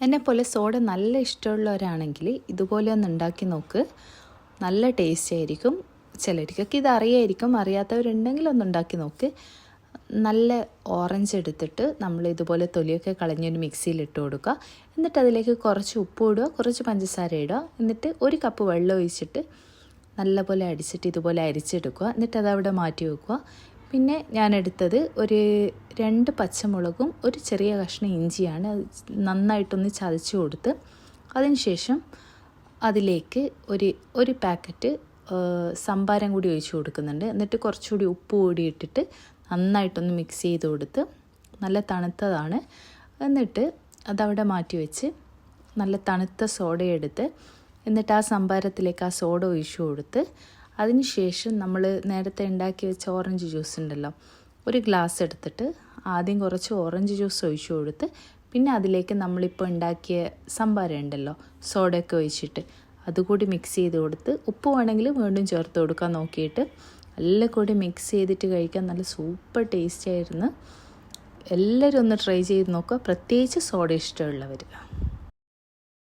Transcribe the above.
എന്നെപ്പോലെ സോഡ നല്ല ഇഷ്ടമുള്ളവരാണെങ്കിൽ ഇതുപോലെ ഒന്ന് ഉണ്ടാക്കി നോക്ക്. നല്ല ടേസ്റ്റ് ആയിരിക്കും. ചിലർക്കൊക്കെ ഇത് അറിയായിരിക്കും. അറിയാത്തവരുണ്ടെങ്കിൽ ഒന്ന് ഉണ്ടാക്കി നോക്ക്. നല്ല ഓറഞ്ച് എടുത്തിട്ട് നമ്മൾ ഇതുപോലെ തൊലിയൊക്കെ കളഞ്ഞൊരു മിക്സിയിൽ ഇട്ട് കൊടുക്കുക. എന്നിട്ട് അതിലേക്ക് കുറച്ച് ഉപ്പ് ഇടുക കുറച്ച് പഞ്ചസാര ഇടുക. എന്നിട്ട് ഒരു കപ്പ് വെള്ളം ഒഴിച്ചിട്ട് നല്ലപോലെ അടിച്ചിട്ട് ഇതുപോലെ അരിച്ചെടുക്കുക. എന്നിട്ട് അതവിടെ മാറ്റി വെക്കുക. പിന്നെ ഞാൻ എടുത്തത് ഒരു രണ്ട് പച്ചമുളകും ഒരു ചെറിയ കഷ്ണം ഇഞ്ചിയാണ് നന്നായിട്ടൊന്ന് ചതച്ച് കൊടുത്ത് അതിനുശേഷം അതിലേക്ക് ഒരു ഒരു പാക്കറ്റ് സംഭാരം കൂടി ഒഴിച്ച് കൊടുക്കുന്നുണ്ട്. എന്നിട്ട് കുറച്ചുകൂടി ഉപ്പ് കൂടി ഇട്ടിട്ട് നന്നായിട്ടൊന്ന് മിക്സ് ചെയ്ത് കൊടുത്ത് നല്ല തണുത്തതാണ്. എന്നിട്ട് അതവിടെ മാറ്റി വെച്ച് നല്ല തണുത്ത സോഡ എടുത്ത് എന്നിട്ട് ആ സംഭാരത്തിലേക്ക് ആ സോഡ ഒഴിച്ചു കൊടുത്ത് അതിന് ശേഷം നമ്മൾ നേരത്തെ ഉണ്ടാക്കി വെച്ച ഓറഞ്ച് ജ്യൂസ് ഉണ്ടല്ലോ ഒരു ഗ്ലാസ് എടുത്തിട്ട് ആദ്യം കുറച്ച് ഓറഞ്ച് ജ്യൂസ് ഒഴിച്ചു കൊടുത്ത് പിന്നെ അതിലേക്ക് നമ്മളിപ്പോൾ ഉണ്ടാക്കിയ സംഭാരം ഉണ്ടല്ലോ സോഡയൊക്കെ ഒഴിച്ചിട്ട് അതുകൂടി മിക്സ് ചെയ്ത് കൊടുത്ത് ഉപ്പ് വേണമെങ്കിൽ വീണ്ടും ചേർത്ത് കൊടുക്കാൻ നോക്കിയിട്ട് എല്ലാം കൂടി മിക്സ് ചെയ്തിട്ട് കഴിക്കാൻ നല്ല സൂപ്പർ ടേസ്റ്റ് ആയിരുന്നു. എല്ലാവരും ഒന്ന് ട്രൈ ചെയ്ത് നോക്കുക. പ്രത്യേകിച്ച് സോഡ ഇഷ്ടമുള്ളവർ